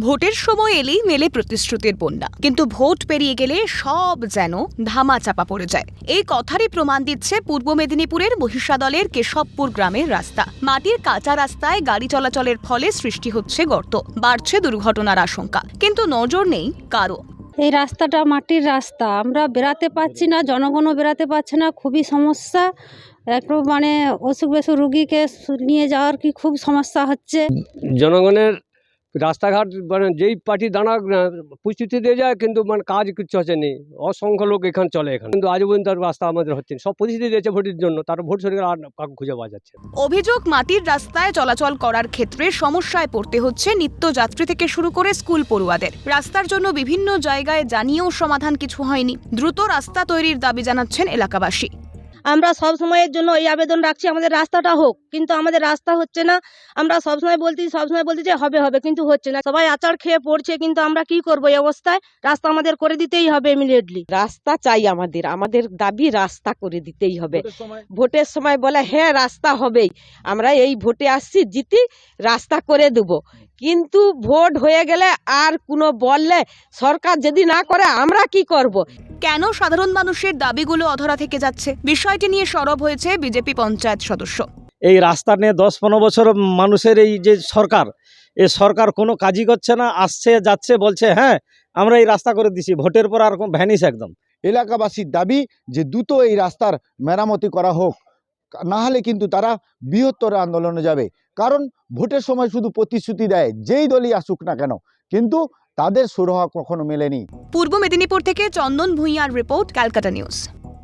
ভোটের সময় এলেই মেলে প্রতিশ্রুতির বন্যা। কিন্তু ভোট পেরিয়ে গেলে সব যেন ধামা চাপা পড়ে যায়। এই কথারই প্রমাণ দিচ্ছে পূর্ব মেদিনীপুরের মহিষাদলের কেশবপুর গ্রামের রাস্তা। মাটির কাঁচা রাস্তায় গাড়ি চলাচলের ফলে সৃষ্টি হচ্ছে গর্ত। বাড়ছে দুর্ঘটনার আশঙ্কা। কিন্তু নজর নেই কারও। এই রাস্তাটা মাটির রাস্তা। আমরা বেরাতে পারছি না জনগণও বেরাতে পারছে না খুবই সমস্যা। একটু মানে অসুখ বিসুখ রুগীকে নিয়ে যাওয়ার কি খুব সমস্যা হচ্ছে? জনগণের রাস্তাঘাট মানে যেই পার্টি দাঁড়া প্রস্তুতি দিয়ে যায়, কিন্তু মানে কাজ কিচ্ছু হচ্ছে নেই অসংখ্য লোক এখানে চলে এখানে। কিন্তু আজ পর্যন্ত রাস্তা আমাদের হচ্ছে সব প্রতিশ্রুতি দিয়েছে ভোটের জন্য। তার ভোট সরে আর কাউকে খুঁজে পাওয়া যাচ্ছে অভিযোগ, মাটির রাস্তায় চলাচল করার ক্ষেত্রে সমস্যায় পড়তে হচ্ছে নিত্যযাত্রী থেকে শুরু করে স্কুল পড়ুয়াদের। রাস্তার জন্য বিভিন্ন জায়গায় জানিয়েও সমাধান কিছু হয়নি। দ্রুত রাস্তা তৈরির দাবি জানাচ্ছেন এলাকাবাসী। আমরা সব সময়ের জন্য এই আবেদন রাখছি আমাদের রাস্তাটা হোক। কিন্তু আমাদের রাস্তা হচ্ছে না। আমরা সবসময় বলছি সবসময় বলছি যে হবে হবে কিন্তু হচ্ছে না। সবাই আচার খেয়ে পড়ছে কিন্তু আমরা কি করব এই অবস্থায়? রাস্তা আমাদের করে দিতেই হবে ইমিডিয়েটলি রাস্তা চাই আমাদের। আমাদের দাবি রাস্তা করে দিতেই হবে। ভোটের সময় বলে হ্যাঁ রাস্তা হবেই। আমরা এই ভোটে আসছি জিতি রাস্তা করে দেব। কিন্তু ভোট হয়ে গেলে আর কোনো বললে সরকার যদি না করে আমরা কি করব? কেন সাধারণ মানুষের দাবিগুলো অধরা থেকে যাচ্ছে? বিষয়টি নিয়ে সরব হয়েছে বিজেপি পঞ্চায়েত সদস্য। এই রাস্তা নিয়ে দশ পনেরো বছর মানুষের এই যে সরকার এ সরকার কোনো কাজই করছে না আসছে যাচ্ছে বলছে হ্যাঁ আমরা এই রাস্তা করে দিছি ভোটের পর আর ভ্যানিস একদম। এলাকাবাসীর দাবি যে দ্রুত এই রাস্তার মেরামতি করা হোক না হলে কিন্তু তারা বৃহত্তর আন্দোলনে যাবে। কারণ ভোটের সময় শুধু প্রতিশ্রুতি দেয় যেই দলই আসুক না কেন কিন্তু তাদের সুরাহা কখনো মেলেনি। পূর্ব মেদিনীপুর থেকে চন্দন ভূঁইয়ার রিপোর্ট ক্যালকাটা নিউজ।